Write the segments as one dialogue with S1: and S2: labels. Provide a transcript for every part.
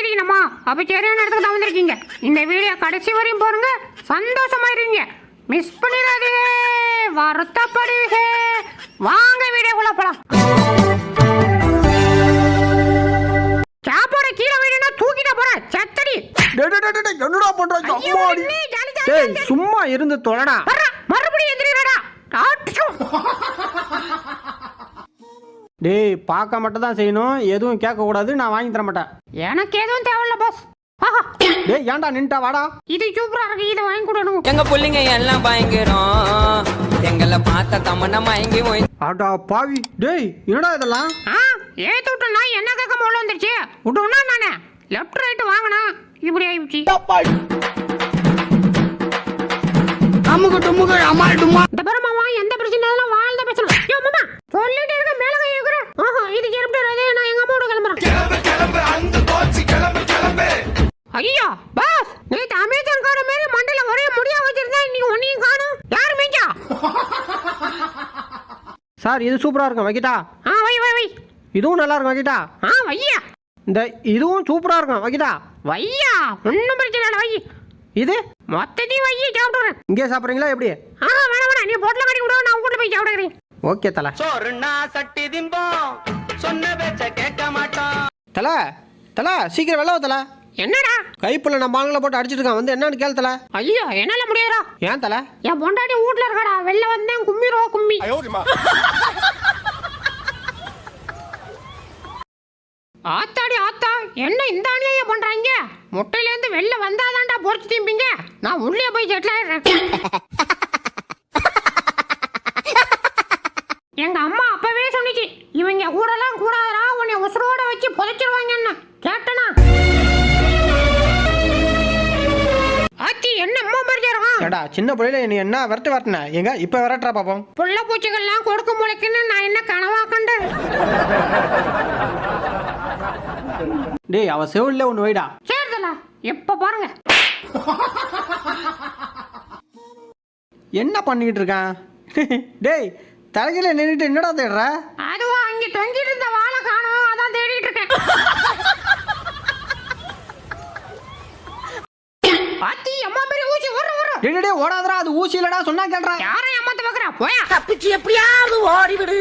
S1: இடிக்கணுமா அப்ப சரியான இடத்துக்கு தான் வந்திருக்கீங்க. இந்த வீடியோ கடைசி வரையும் பாருங்க. சந்தோஷமாயிருவீங்க மிஸ் பண்ணிடாதீங்க வருத்தப்படுவீங்க வாங்க வீடியோக்குள்ள போலாம். சாப்பாடு கீழே வீடுனா தூக்கிட்ட போறேன் சத்தடி
S2: என்னடா பண்றாங்க அம்மாடி. டேய். சும்மா இருந்து தொலைடா.
S1: மறுபடியும் எந்திரிடா.
S2: டேய் பார்க்க மட்டும் தான் செய்யணும். எதுவும் கேட்க கூடாது நான் வாங்கி தர மாட்டேன்.
S1: எனக்கு எதுவும் தேவையில்ல பாஸ் ஆஹா.
S2: டேய் ஏன்டா நின்ட்டா வாடா.
S1: இது சூப்பரா இருக்கு. இதை வாங்கி கொடுக்கணும்.
S3: எங்க புள்ளைங்க எல்லாம் பயங்கரம். எங்களை பார்த்த தமன்னா மயங்கி போய்
S2: அடா பாவி. டேய் என்னடா இதெல்லாம்?
S1: ஆ ஏத்து விட்டனா என்ன கேட்க உள்ள வந்துருச்சு? விட்டோம்னா நானே லெஃப்ட் ரைட் வாங்கினா இப்படி ஆயிடுச்சு இந்த பாரு மாமா
S2: சார் இது சூப்பரா இருக்கும் வைக்கிட்டா.
S1: ஆ வை வை வை.
S2: இதுவும் நல்லா இருக்கும் வைக்கிட்டா.
S1: ஆ வையா.
S2: இந்த இதுவும் சூப்பரா இருக்கும் வைக்கிட்டா.
S1: வையா ஒன்றும் பிரச்சனை இல்லை வை.
S2: இது?
S1: மொத்தத்தையும் வைய சாப்பிடுறேன்.
S2: இங்கே சாப்பிட்றீங்களா எப்படி?
S1: ஆ வேணாம் வேணாம். நீ பொட்டில் கட்டி விடுவோம் நான் வீட்டில் போய் சாப்பிடுறேன்
S2: ஓகே தல.
S3: சோறுனா சட்டி திம்போம். சொன்ன பேச்ச கேட்க மாட்டோம்.
S2: தல தல சீக்கிரம் வெளில வா தல.
S1: என்னடா?
S2: கைப்புள்ள நம்ம ஆளுங்களை போட்டு அடிச்சிட்டு இருக்கான். வந்து என்னன்னு கேளு தல.
S1: ஐயோ என்னால முடியாதா
S2: ஏன் தல?
S1: என் பொண்டாட்டி வீட்ல இருக்கடா. வெளில வந்தேன் கும்மிரோ கும்மி. ஆத்தாடி ஆத்தா என்ன இந்த அநியாயம் பண்றாங்க? முட்டையில இருந்து வெளில வந்தாதான்டா பொறிச்சு திம்பிங்க. நான் உள்ளே போய் செட்டில் எங்க அம்மா அப்பவே சொன்னிச்சு இவங்க கூடலாம் கூடாதா உன்னை உசுரோட வச்சு புதைச்சிருவாங்கன்னு. கேட்டனா? ஆச்சி என்ன அம்மா பறிச்சிருக்கான்
S2: ஏடா சின்ன பிள்ளையில நீ என்ன விரட்டு விரட்டின? எங்க இப்ப விரட்டுறா பாப்போம்.
S1: புள்ள பூச்சிகள்லாம் கொடுக்க முளைக்குன்னு நான் என்ன கனவா கண்டேன்
S2: டேய் அவ செவில்ல ஒன்று வைடா.
S1: சேர்தலா எப்ப பாருங்க.
S2: என்ன பண்ணிக்கிட்டு இருக்கான் டேய் தலைகையில நின்றுட்டு என்னடா தேடுற?
S1: அதுவா அங்க தொங்கிட்டு இருந்த வாழை காணோம் அதான் தேடிட்டு இருக்கேன் பாத்தி அம்மா பெரிய
S2: டேய் ஓடாதடா அது ஊசி இல்லடா சொன்னா கேள்றா
S1: யாரை ஏமாத்த பாக்குறா? போயா.
S4: தப்பிச்சு எப்படியாவது ஓடிவிடு.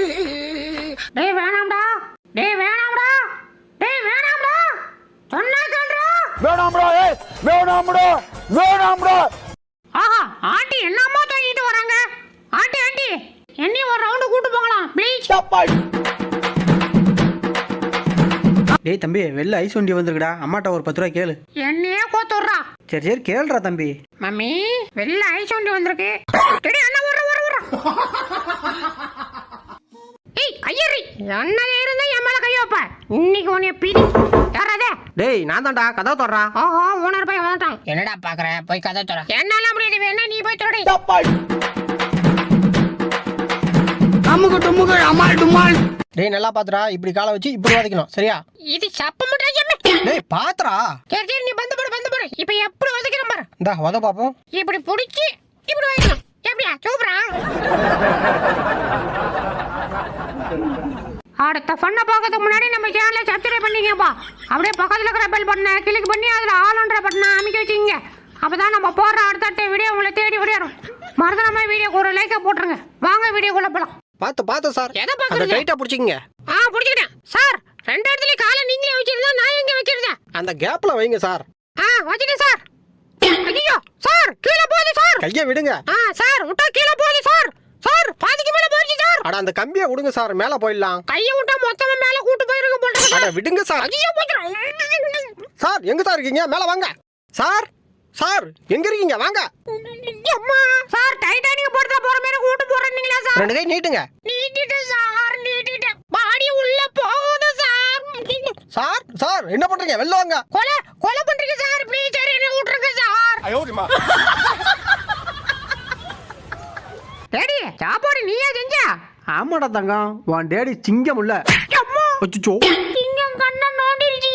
S1: டேய் வேணாம்டா. டேய் வேணாம்டா. டேய் வேணாம்டா. சொன்னா கேள்றா
S5: வேணாம்டா ஏய் வேணாம்டா வேணாம்டா.
S1: ஆஹா ஆண்டி என்னம்மா தூங்கிட்டு வராங்க? ஆண்டி ஆண்டி என்னையும் ஒரு ரவுண்டு கூட்டு போகலாம் ப்ளீஸ்
S2: டேய் தம்பி வெளில ஐஸ் வண்டி வந்திருக்குடா. அம்மாட்ட ஒரு பத்து ரூபாய் கேளு.
S1: என்னையே கோத்துடுறா.
S2: சரி சரி கேளுடா தம்பி.
S1: மம்மி வெளில ஐஸ் வண்டி வந்திருக்கு. டேய் அண்ணா வர வர வர ஏய் கையறி என்னதே இருந்தா என் மேல கை வைப்ப. இன்னைக்கு உன்னை பிடி. யாராதே
S2: டேய் நான் தான்டா கதவை தொடறா.
S1: ஓஹோ ஓனர் போய் வந்துட்டான்
S4: என்னடா பாக்குற? போய் கதை தர
S1: என்னால முடியாது வேணா நீ போய் தொடி
S4: அமுகு டுமுகு அமால் டுமால்
S2: டேய் நல்லா பாத்துடா. இப்படி காலை வச்சு இப்படி வதைக்கணும். சரியா?
S1: இது சப்ப முட்டாய்
S2: டேய் பாத்துடா.
S1: சரி சரி நீ பந்து போடு பந்து போடு. இப்ப எப்படி வதக்கிற பாரு.
S2: இந்தா வத பாப்போம்.
S1: இப்படி புடிச்சு இப்படி வைக்கணும் எப்படியா? சூப்பரா? அடுத்த ஃபன்னை பார்க்கறதுக்கு முன்னாடி நம்ம சேனலை சப்ஸ்கிரைப் பண்ணிங்கப்பா அப்படியே பக்கத்தில் இருக்கிற பெல் பட்டனை கிளிக் பண்ணி அதில் ஆல்ன்ற பட்டனை அமைக்க வச்சுங்க அப்பதான் நம்ம போடுற அடுத்தடுத்த வீடியோ உங்களை தேடி விடையாடும் மறந்துடாம வீடியோக்கு ஒரு லைக்கை போட்டுருங்க. வாங்க வீடியோக்குள்ள போலாம்.
S2: பார்த்து பார்த்து சார்.
S1: எதை பார்க்கறது?
S2: டைட்டா பிடிச்சிக்கங்க.
S1: ஆ பிடிச்சிக்கிட்டேன். சார் ரெண்டு இடத்துலயும் காலை நீங்களே வச்சிருந்தா நான் எங்க வைக்கிறது
S2: அந்த கேப்ல வைங்க சார்.
S1: ஆ வச்சுட்டேன் சார். ஐயோ சார் கீழே போகுது சார்.
S2: கையை விடுங்க.
S1: ஆ சார் விட்டா கீழே போகுது சார். சார் பாதிக்கு மேல போயிடுச்சு சார்.
S2: அட அந்த கம்பியை விடுங்க சார். மேல போயிடலாம்.
S1: கையை விட்டா மொத்தமா மேல கூட்டு போயிருக்க போட்டு
S2: அட விடுங்க சார்.
S1: ஐயோ போச்சுரும்
S2: சார் எங்க சார் இருக்கீங்க? மேல வாங்க. சார் சார் எங்க இருக்கீங்க? வாங்க.
S1: அம்மா சார் டைட்டானிக் போடுறத போற மாதிரி கூட்டு போறீங்களா சார்?
S2: ரெண்டு கை நீட்டுங்க.
S1: நீட்டிட்டேன் சார் நீட்டிட்டேன். பாடி உள்ள போகுது சார்.
S2: சார் சார் என்ன பண்றீங்க? வெளில வாங்க.
S1: கொலை கொலை பண்றீங்க சார். ப்ளீஸ் சார் என்ன விட்டுருங்க சார். டேடி சாப்பாடு நீயே செஞ்சா?
S2: ஆமாடா தங்கம் உன் டேடி சிங்கம் இல்ல.
S1: அம்மா.
S2: அச்சோ
S1: சிங்கம் கண்ணை நோண்டிருச்சு.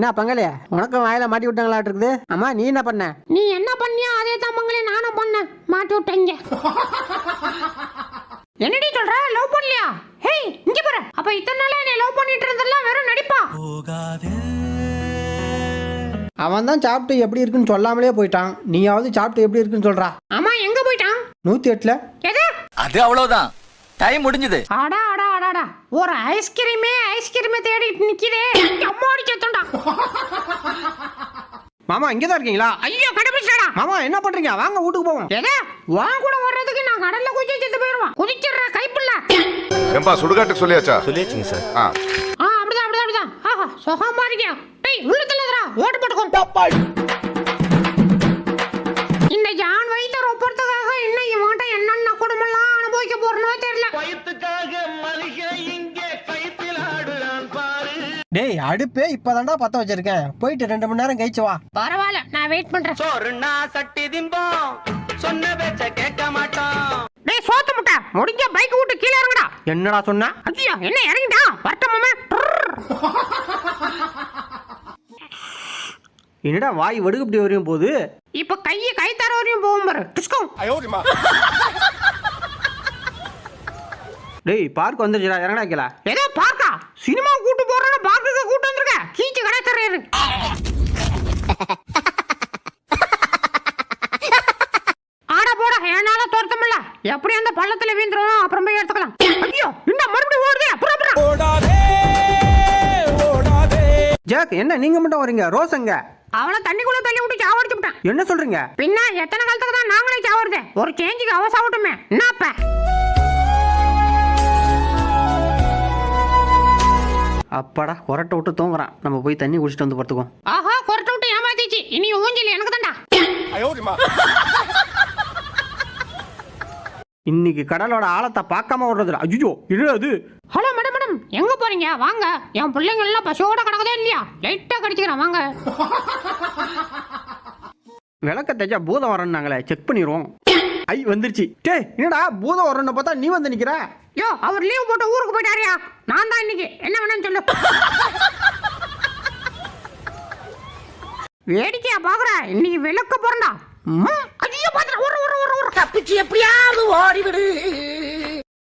S2: என்ன பங்களே உனக்கும் வாயில மாட்டி விட்டாங்களாட்டு இருக்குது அம்மா நீ என்ன பண்ண?
S1: நீ என்ன பண்ணியா? அதே தான் மங்களே நானும் பண்ணேன் மாட்டி விட்டீங்க என்னடி சொல்ற? லவ் பண்ணலையா? ஹேய் இங்க பாரு. அப்ப இத்தனை நாளா என்னை லவ் பண்ணிட்டு இருந்தெல்லாம் வெறும் நடிப்பா.
S2: அவன் தான் சாப்பிட்டு எப்படி இருக்குன்னு சொல்லாமலே போயிட்டான். நீயாவது சாப்பிட்டு எப்படி இருக்குன்னு சொல்றா.
S1: ஆமா எங்க போயிட்டான்?
S2: நூற்றி எட்டில்.
S1: எது?
S6: அது அவ்வளவுதான். டைம் முடிஞ்சது.
S1: அடாடா ஒரு ஐஸ்கிரீமே ஐஸ்கிரீமே தேடிட்டு நிக்குதே. அம்மாடி செத்துண்டா
S2: மாமா இங்கே தான் இருக்கீங்களா?
S1: ஐயோ கண்டுபிடிச்சடா
S2: மாமா என்ன பண்றீங்க? வாங்க வீட்டுக்கு போவோம்.
S1: எது வான் கூட வர்றதுக்கு நான் கடல்ல குதிச்சு செத்து போயிருவான். குதிச்சிடுற கைப்புள்ள.
S7: ஏம்பா சுடுகாட்டுக்கு சொல்லியாச்சா? சொல்லியாச்சுங்க சார். ஆ.
S1: ஆ அப்படிதான் அப்படிதான் அப்படிதான். ஆஹா சுகமா இருக்கியா டேய் உள்ள தள்ளுதுடா ஓட்டு போட்டுக்கோ. இந்த ஜான்
S2: டேய் அடுப்பே இப்போதான்டா பற்ற வச்சிருக்கேன். போயிட்டு ரெண்டு மணி நேரம் கழிச்சு வா.
S1: பரவாயில்ல நான் வெயிட் பண்றேன்.
S3: சோறுனா சட்டி திம்போம். சொன்ன பேச்ச கேட்க மாட்டோம்.
S1: டேய் சோத்து முட்டை முடிஞ்ச பைக் விட்டு கீழே இறங்குடா.
S2: என்னடா சொன்ன?
S1: ஐயோ என்ன இறங்கிட்டா? வரட்டமாமே
S2: என்னடா வாய் வடுகு இப்படி வரையும் போகுது?
S1: இப்ப கையை கை தர வரையும் போகும் பாரு. டிஸ்கோ.
S2: டேய் பார்க் வந்துருச்சுடா இறங்கடா
S1: ஏதோ பார்க்கா சினிமா கூட்டு போறேன்னு பார்க்குக்கு கூட்டு வந்திருக்க. கீச்சு கடை தர்றாரு ஆடா போடா என்னால துரத்த முடியல. எப்படி அந்த பள்ளத்துல வீந்துரும் அப்புறம் போய் எடுத்துக்கலாம். ஐயோ இந்த மறுபடியும் ஓடுதே? அப்புறம் அப்புறம்.
S2: ஜாக் என்ன நீங்க மட்டும் வரீங்க? ரோஸ் எங்க?
S1: அவனை தண்ணிக்குள்ள தள்ளி விட்டு சாவடிச்சு விட்டான்.
S2: என்ன சொல்றீங்க?
S1: பின்ன எத்தனை காலத்துக்கு தான் நாங்களே சாவறது ஒரு சேஞ்சுக்கு அவ சாவட்டுமே. என்னப்ப
S2: அப்பாடா கொரட்டை விட்டு தூங்குறான். நம்ம போய் தண்ணி குடிச்சிட்டு வந்து படுத்துக்கோம்
S1: ஆஹா கொரட்டை விட்டு ஏமாத்திச்சு. இனி ஊஞ்சல் எனக்கு தான்டா.
S2: இன்னைக்கு கடலோட ஆழத்தை பார்க்காம விடுறதுல ஐயோ அது?
S1: ஹலோ மேடம் மேடம் எங்க போறீங்க? வாங்க. என் பிள்ளைங்க எல்லாம் பசியோட கிடக்குதே இல்லையா? லைட்டா கடிச்சுக்கிறேன். வாங்க.
S2: விளக்க தேஜா பூதம் வரேன்னாங்களே செக் பண்ணிடுவோம். ஐ வந்துருச்சு. டேய் என்னடா? பூதம் வரணும்னு பார்த்தா நீ வந்து நிக்கிற?
S1: யோ அவர் லீவ் போட்டு ஊருக்கு போயிட்டாரியா? நான் தான் இன்னைக்கு. என்ன வேணும்னு சொல்லு. வேடிக்கையா பாக்குற. இன்னைக்கு விளக்க போறா ஐயோ பாத்துற ஒரு ஒரு ஒரு ஒரு
S4: தப்பிச்சு எப்படியாவது ஓடிவிடு.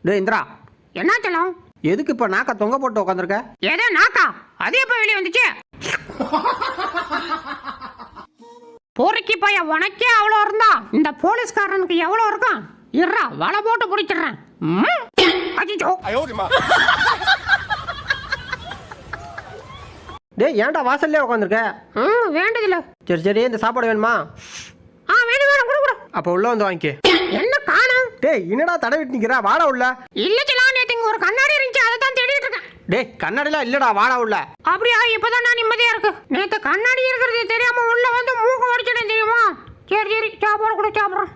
S2: டேய் இந்திரா.
S1: என்ன சொல்லும்?
S2: எதுக்கு இப்ப நாக்க தொங்க போட்டு உட்காந்துருக்க
S1: ஏதோ நாக்கா. அது எப்ப வெளியே வந்துச்சு? பொறுக்கி பைய உனக்கே அவ்வளோ இருந்தா. இந்த போலீஸ்காரனுக்கு எவ்வளோ இருக்கும்? இருறா வலை போட்டு பிடிச்சிடுறேன். அச்சச்சோ.
S2: டேய் ஏன்டா வாசல்லே உட்காந்துருக்க
S1: ம் வேண்டதில்ல.
S2: சரி சரி இந்த சாப்பாடு வேணுமா?
S1: ஆ வேணும் வேணும் கொடு கொடு.
S2: அப்ப உள்ள வந்து வாங்கிக்க.
S1: என்ன காணும்?
S2: டேய் என்னடா தடவிட்டு நிக்கிற? வாடா உள்ள.
S1: இல்ல செல்லாம் நேத்து இங்க ஒரு கண்ணாடி இருந்துச்சு அதை தான் தேடிட்டு இருக்கேன்.
S2: டேய் கண்ணாடிலாம் இல்லடா வாடா உள்ள.
S1: அப்படியா இப்பதான் நான் நிம்மதியா இருக்கு. நேத்து கண்ணாடி இருக்கிறது தெரியாம உள்ள வந்து மூக்க உடைச்சிட்டேன் தெரியுமா? சரி சரி சாப்பாடு கூட சாப்பிடுறேன்.